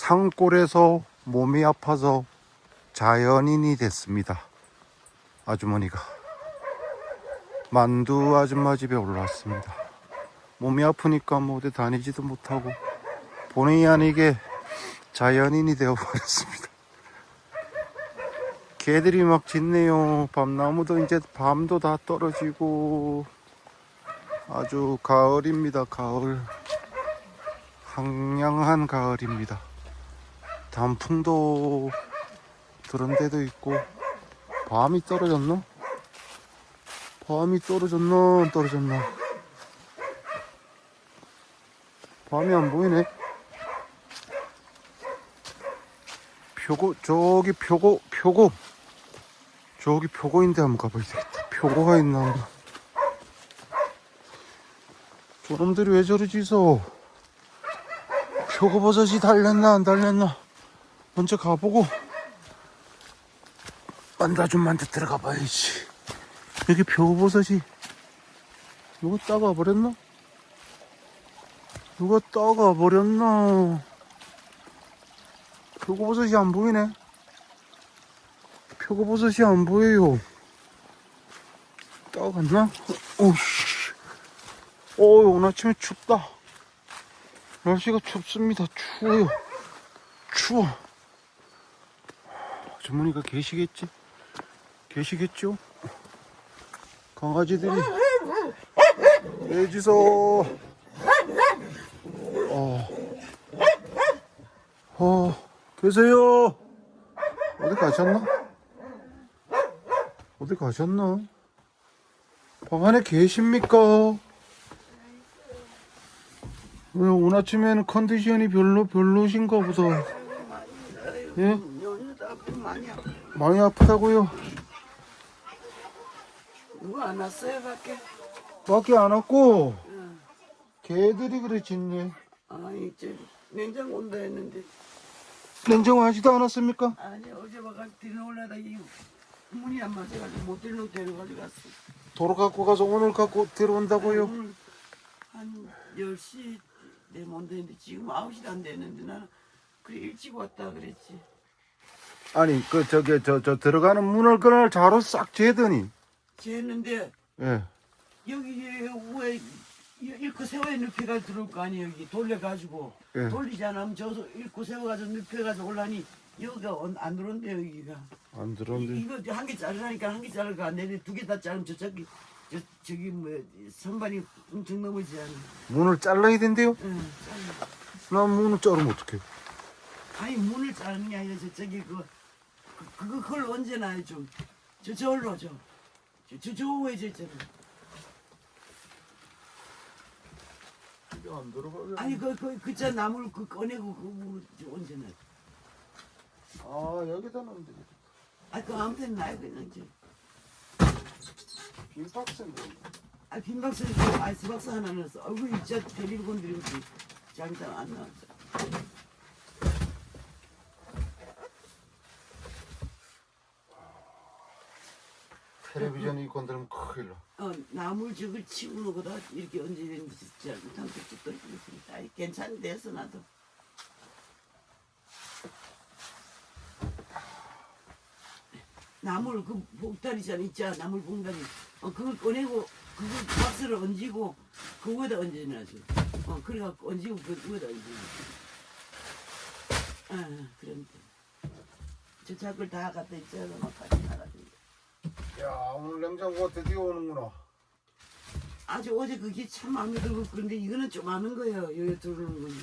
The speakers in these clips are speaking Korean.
산골에서 몸이 아파서 자연인이 됐습니다. 아주머니가 만두 아줌마 집에 올라왔습니다. 몸이 아프니까 뭐 어디 다니지도 못하고 본의 아니게 자연인이 되어버렸습니다. 개들이 막 짖네요. 밤나무도 이제 밤도 다 떨어지고 아주 가을입니다. 가을. 황량한 가을입니다. 단풍도 그런 데도 있고 밤이 떨어졌나? 밤이 떨어졌나? 안 떨어졌나? 밤이 안 보이네. 표고 저기 표고 표고 저기 표고인데 한번 가봐야 되겠다. 표고가 있나 한번. 저놈들이 왜 저러지 서 표고 버섯이 달렸나 안 달렸나 먼저 가보고 만다줌만데 들어가 봐야지 여기 표고버섯이 누가 따가 버렸나? 누가 따가 버렸나? 표고버섯이 안 보이네 표고버섯이 안 보여요 따갔나? 오씨 어 오늘 아침에 춥다 날씨가 춥습니다. 추워요. 추워. 전문이가 계시겠지? 계시겠죠? 강아지들이 돼지소 어. 어, 계세요. 어디 가셨나? 어디 가셨나? 방 안에 계십니까? 왜 오늘 아침에는 컨디션이 별로 별로신가 보다. 예? 아프 많이 아파. 많이 아프다고요? 누가 안 왔어요 밖에? 밖에 안 왔고 응. 개들이 그래 짖네. 아니 저 냉장고 온다 했는데 냉장고 하지도 않았습니까? 아니 어제 와가지고 들어올라다 이 문이 안 맞아가지고 못 들어놓고 데려가지고 갔어. 도로 갖고 가서 오늘 갖고 들어온다고요? 오늘 한 10시 내못 되는데 지금 9시도 안 됐는데 나는 그래 일찍 왔다 그랬지. 아니 그 저기 저 저 들어가는 문을 그날 자로 싹 재더니 쟀는데 예. 여기 왜 일코 세워야 눕혀가 들어올 거 아니에요 여기 돌려가지고 예. 돌리지 않으면 저서 일코 세워가지고 눕혀가지고 올라니 여기가 온- 안 들어온대요 여기가 안 이- 들어온데 이거 한 개 자르라니까 한 개 자르가 안 되네 두개 다 자르면 저 저기 저 저기 뭐 선반이 엄청 넘어지 않아 문을 잘라야 된대요? 응, 잘라. 나 문을 자르면 어떡해? 아니 문을 자르는 게 아니라 저 저기 그, 그 그걸 언제 놔요 좀저 저울로 저 저 저왜 저 있잖아 이게 안 들어가게. 아니 그 그그저 나무를 그 꺼내고 그거 저 언제 놔아 여기다 놓으면 되겠다. 아, 그 아무 데나 놔요, 그냥 이제. 빈 박스인데. 아, 빈 박스에 아이스 박스 하나 넣었어. 아이고, 진짜 데리고 건드리고 장장 안 나왔어. 텔레비전이 건드리면 큰일 나. 어, 나물 저걸 치고 놓고다 이렇게 것도 떨어지고 있으니까. 아이, 괜찮은데, 해서 나도. 나물 그 봉다리잖아 있잖아 나물 봉다리. 어 그걸 꺼내고 그걸 박스를 얹고 그 위에다 얹어놔지 어 그래갖고 얹고 그 위에다 얹어 아 그럼 저 작을 다 갖다 있잖아 막 같이 나가지고 야 오늘 냉장고가 드디어 오는구나. 아주 어제 그게 참 마음에 들고 그런데 이거는 좀 많은 거예요 여기 들어오는 거는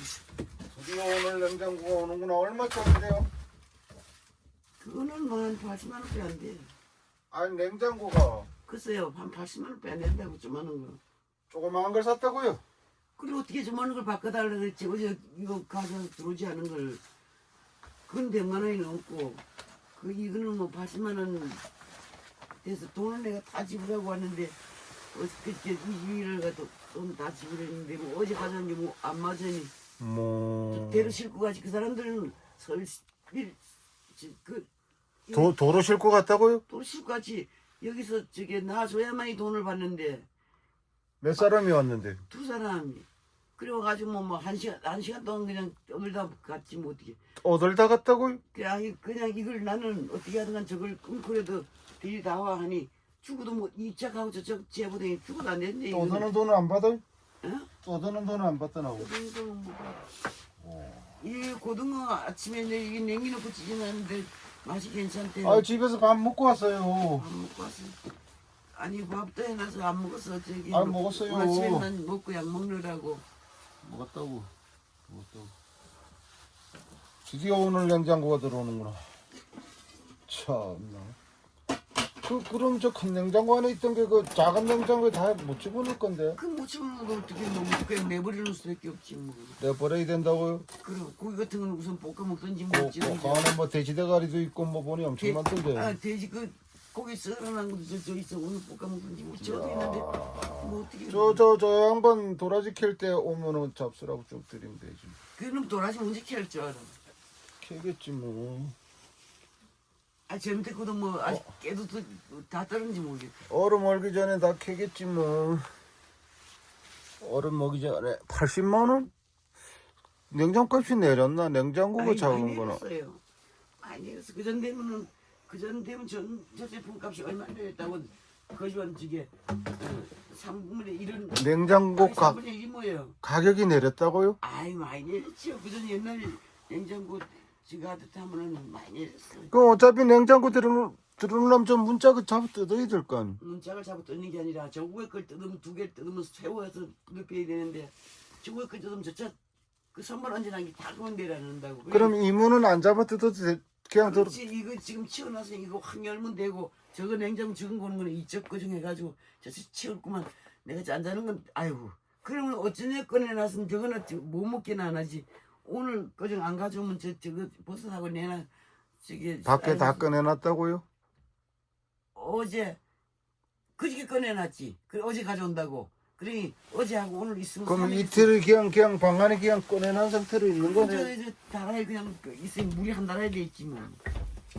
드디어 오늘 냉장고가 오는구나. 얼마짜리인데요? 그거는 뭐한 80만 원밖에 안 돼. 아니 냉장고가 글쎄요 한 80만 원밖에 안 된다고 좀 하는 거 조그마한 걸 샀다고요? 그리고 어떻게 좀 하는 걸 바꿔달라 그랬지 어제 이거 가져서 들어오지 않은 걸 그건 100만 원이 넘고 그 이거는 뭐 80만 원 돼서 돈을 내가 다 지불하고 왔는데 어저께 22일을 가도 돈 다 지불했는데 뭐 어제 게뭐안 맞으니 뭐 대로 싣고 가지 그 사람들은 서울 일, 지- 그 도, 도로 싣고 갔다고요? 돈 싣고 가지 여기서 저게 놔줘야만이 돈을 받는데 몇 사람이 왔는데? 두 사람이 그래가지고 뭐, 뭐 한 시간 한 시간 동안 그냥 떠들다 갔지 뭐 어떻게. 어딜다 갔다고요? 그냥 그냥 이걸 나는 어떻게 하든간 저걸 끊고라도 들이 나와 하니 죽어도 뭐 이짝하고 저쪽 제보더니 죽어도 안 됐네. 또 드는 돈은 안 받아요? 어? 또 드는 돈은 안 받더라고. 고등어는 뭐 봐. 이 고등어 아침에 내 이게 냉기 넣고 찌진하는데 맛이 괜찮대. 아 집에서 밥 먹고 왔어요. 안 먹고 왔어. 아니 밥도 해놔서 안 먹었어 저기. 안 먹었어요. 아침에만 먹고 약 먹느라고. 먹었다고. 먹었다고. 드디어 오늘 냉장고가 들어오는구나. 참나. 그 그럼 저 큰 냉장고 안에 있던 게 그 작은 냉장고에 다 못 집어넣을 건데. 그 무침은 거 어떻게 뭐 그냥 내버리는 수밖에 없지 뭐. 내버려야 된다고요? 그럼 고기 같은 건 우선 볶아 먹든지 뭐, 먹지. 그 안에 뭐 돼지 대가리도 있고 뭐 보니 엄청 많던데. 아 돼지 그 고기 썰어놓은 것도 저, 저 있어 오늘 볶아 먹든지 뭐 저도 있는데 뭐 어떻게. 저 저 저 양반 도라지 캘 때 오면은 잡수라고 쭉 드리면 되지. 그놈 도라지 언제 캘줄 알아. 캐겠지 뭐. 아 그도 뭐 아직 깨도 또 다 떨었는지 모르겠다. 얼음 얼기 전에 다 캐겠지 뭐. 얼음 먹기 전에 80만 원? 냉장고값이 내렸나? 냉장고가 아니, 작은 많이 거나. 내렸어요. 많이 내렸어. 그전 되면은 그전 되면 전, 저 제품 값이 얼마 내렸다고 거지원 어, 3분의 1은 냉장고 가, 3분의 1이 뭐예요? 가격이 내렸다고요? 아이 많이 내렸지요. 그전 옛날 냉장고 지가 하듯 하면은 많이 내렸어. 그 어차피 냉장고 들어놓, 들어놓으면 좀그 잡아 뜯어야 될 거 아니. 문짝을 잡아 뜯는 게 아니라 저 위에 걸 뜯으면 두개 뜯으면 세워서 뜯어야 되는데 저 위에 걸 뜯으면 저차 그 선물 얹어놓은 게다 그만 내려놓는다고. 그럼 이문은 안 잡아 뜯어도 돼. 그냥 들어. 그렇지 이거 지금 치워놔서 이거 확 열면 되고 저거 냉장고 적은 거는 거는 이쪽 거중 해가지고 저서 치웠구만 내가 짠자는 건 아이고 그러면 어쩌냐 꺼내놨으면 저거는 저- 못 먹기는 안 하지 오늘 거중 안 가져오면 저 저거 버섯하고 내나 저기 밖에 다 아이고, 꺼내놨다고요? 어제 그저께 꺼내놨지 그 어제 가져온다고 그러니 어제 하고 오늘 있으면 그럼 삼일 이틀을 그냥 그냥 방 안에 그냥 꺼내놓은 상태로 있는 있으면 거네. 저, 저 다라에 그냥 그 있으면 물이 한돼 있지 뭐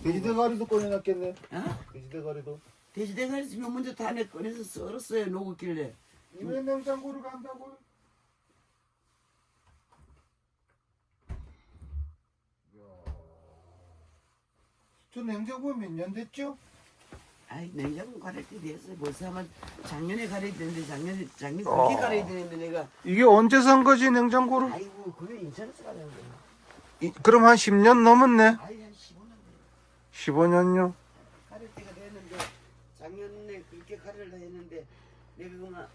돼지 대가리도 꺼내놨겠네. 어? 돼지 대가리도. 돼지 대가리 지금 먼저 다내 꺼내서 썰었어요 녹았길래 왜 냉장고를 간다고 저 냉장고 몇 년 됐죠? 아이 냉장고 가릴 때 됐어요 벌써 아마 작년에 가려야 되는데 작년에 작년 어. 그렇게 가려야 되는데 내가 이게 언제 산 거지 냉장고를? 아이고 그게 인천에서 가려는 거야 이- 그럼 한 10년 넘었네. 아이 한 15년 돼 15년요. 가릴 때가 됐는데 작년에 그렇게 가려려 했는데 내가 그만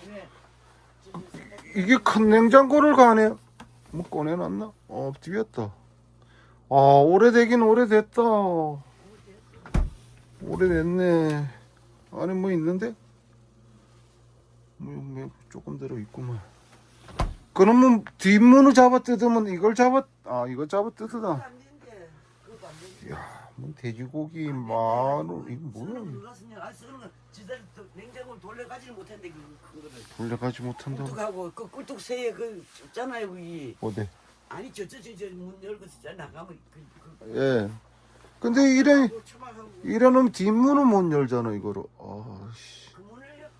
봄에 이게 큰 냉장고를 가네. 뭐 꺼내놨나? 어, 뒤였다. 아, 오래되긴 오래됐다. 오래됐네. 안에 뭐 있는데? 뭐, 뭐 조금 들어 있구만. 그러면 뒷문을 잡아 뜯으면 이걸 잡아, 아, 이거 잡아 뜯으다. 안 된대 그것도 안 된대 야, 뭐 돼지고기, 마늘, 이거 뭐야? 못했는데 그큰 거를 돌려가지 못한다고. 꿀뚝하고 그 꿀뚝 새에 그 있잖아요 그게 어디? 아니 저저저문 열고 진짜 나가면 그, 그 예. 근데 이래, 그거 처방하고 이래놓으면 뒷문은 못 열잖아, 이거로. 아씨. 그 문을 열,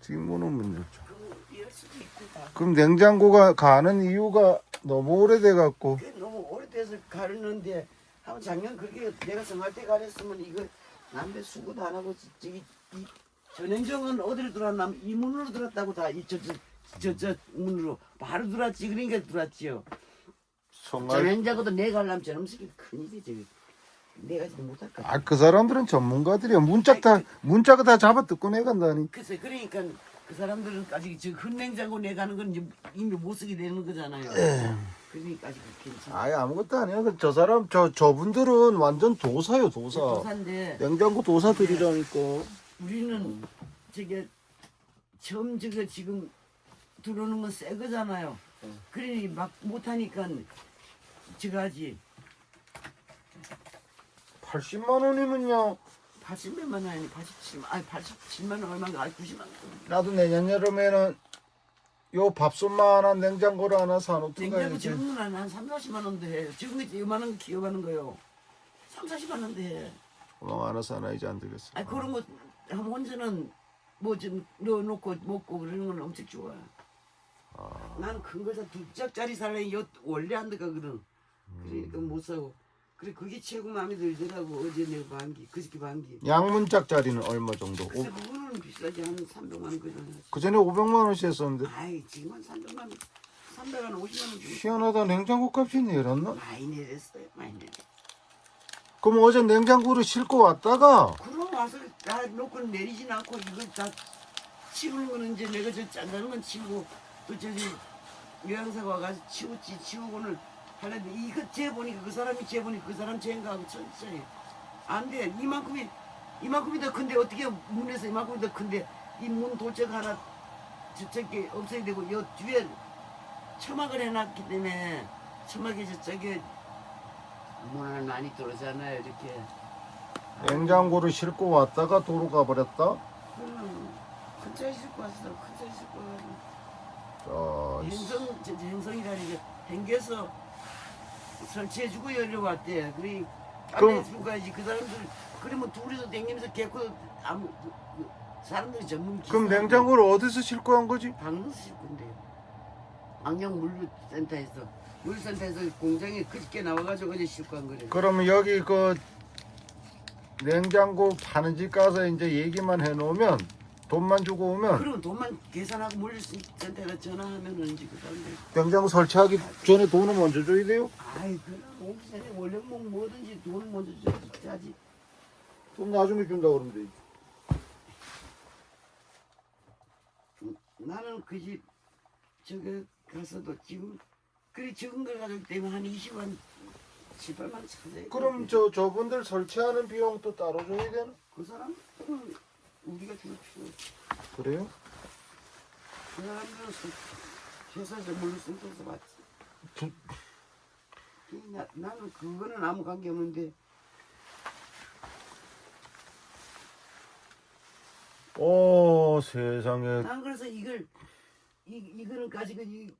뒷문은 못 열죠. 그열 수도 있고 다. 그럼 냉장고가 가는 이유가 너무 오래돼 갖고. 그게 너무 오래돼서 가르는데 한번 작년 그렇게 내가 생활 때 가랬으면 이거 남대 수고도 안 하고 저기 이 전행정은 어디로 들어왔나 이 문으로 들어왔다고 다 이 저 저 저 저 문으로 바로 들어왔지 그러니까 들어왔지요. 정말. 전행자고도 내가 하려면 저놈 새끼 큰일이 저기 내가 지금 못할 것 같아. 아, 그 사람들은 전문가들이야. 문짝 다, 문짝을 다 잡아 뜯고 내간다니. 글쎄 그러니까 그 사람들은 아직 저 흔냉장고 내가는 건 이제 이미 못 쓰게 되는 거잖아요. 그러니까 아직 괜찮아. 아예 아무것도 아니야. 그 저 사람, 저, 저분들은 완전 도사요, 도사. 도산데 냉장고 도사들이라니까. 우리는 저게 처음 저거 지금 들어오는 건 새 거잖아요. 그러니 막 못하니까 저거 하지 80만 원이면요. 80몇만 원 아니 87만 아니 87만 원 얼마인가 아니 90만 원. 나도 내년 여름에는 요 밥솥만한 냉장고를 하나 사놓든가 냉장고. 지금은 한 3, 40만 원도 해. 지금 이만한 거 기업하는 거요. 3, 40만 원도 해. 뭐 하나 사놔야지 안 되겠어. 아 그런 거 하면 혼자는 뭐 좀 넣어놓고 먹고 그러는 건 엄청 좋아. 나는 큰 거사 두 짝짜리 살래 요 원래 안 들어가거든. 그러니까 못 사고. 그래 그게 최고 마음에 들더라고 어제 내가 반기 그저께 반기. 양문짝짜리는 얼마 정도? 근데 그거는 비싸지 한 300만 원 그잖아. 그 전에 500만 원씩 했었는데 아이 지금은 300만 원, 300만 원, 50만 원 주고 희한하다 냉장고 값이 내렸나? 많이 내렸어요, 많이 내렸어. 그럼 어제 냉장고를 싣고 왔다가 그럼 와서 다 놓고 내리진 않고 이걸 다 치우는 거는 이제 내가 저 짠다는 건 치우고 또 저기 요양사가 와가지고 치웠지 치우고는 하는데 이거 재 보니까 그 사람이 재 보니까 그 사람 재인가하고 천천히. 안 돼. 이만큼이 이만큼이 더 큰데 어떻게 문에서 이만큼이 더 큰데 이 문 도적 하나 저쪽에 없어야 되고 요 뒤에 처막을 해놨기 때문에 처막이 저쪽에 문을 많이 들어오잖아요 이렇게. 냉장고를 싣고 왔다가 도로 가버렸다. 그럼 큰 차에 싣고 왔어. 큰 차에 싣고 자, 행성 저 행성이라니 게 댕겨서 설치해주고 열려 왔대. 그럼- 까매주고 가야지. 그 사람들 그러면 둘이서 댕기면서 개코 아무 그, 그 사람들이 전문 기사 그럼 냉장고를 어디서 싣고 간 거지? 방에서 싣고인데요. 악령 물류센터에서. 물류센터에서 공장에 그저께 나와가지고 어제 싣고 간 거래 그러면 여기 그 냉장고 파는 집 가서 이제 얘기만 해놓으면 돈만 주고 오면 그러면 돈만 계산하고 물류센터에 전화하면은 이제 그 사람들 냉장고 설치하기 전에 돈을 먼저 줘야 돼요? 아이 그럼 오기 전에 원래 뭐 뭐든지 돈 먼저 줘야지 돈 나중에 준다 그러면 되지. 나는 그 집 저기 가서도 지금 그래 적은 걸 가지고 때문에 한 20만 7, 8만 원 찾아야 그럼 저 저분들 설치하는 비용 또 따로 줘야 되나? 그 사람 은 우리가 줄 필요 없어. 그래요? 그 사람들은 그 회사에서 물류센터에서 받지 두- 그 나, 나는 그거는 아무 관계 없는데 오 세상에 난 그래서 이걸 이 이거는 가지고 이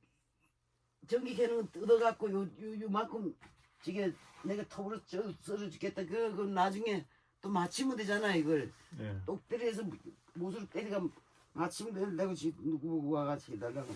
전기 캐는 거 뜯어갖고 요, 요 요만큼 저게 내가 톱으로 저 썰어 주겠다. 그, 그 나중에 또 맞추면 되잖아 이걸 예. 똑 때려서 못으로 때리가 맞추면 되는다고 지 누구 와가지고 해달라고.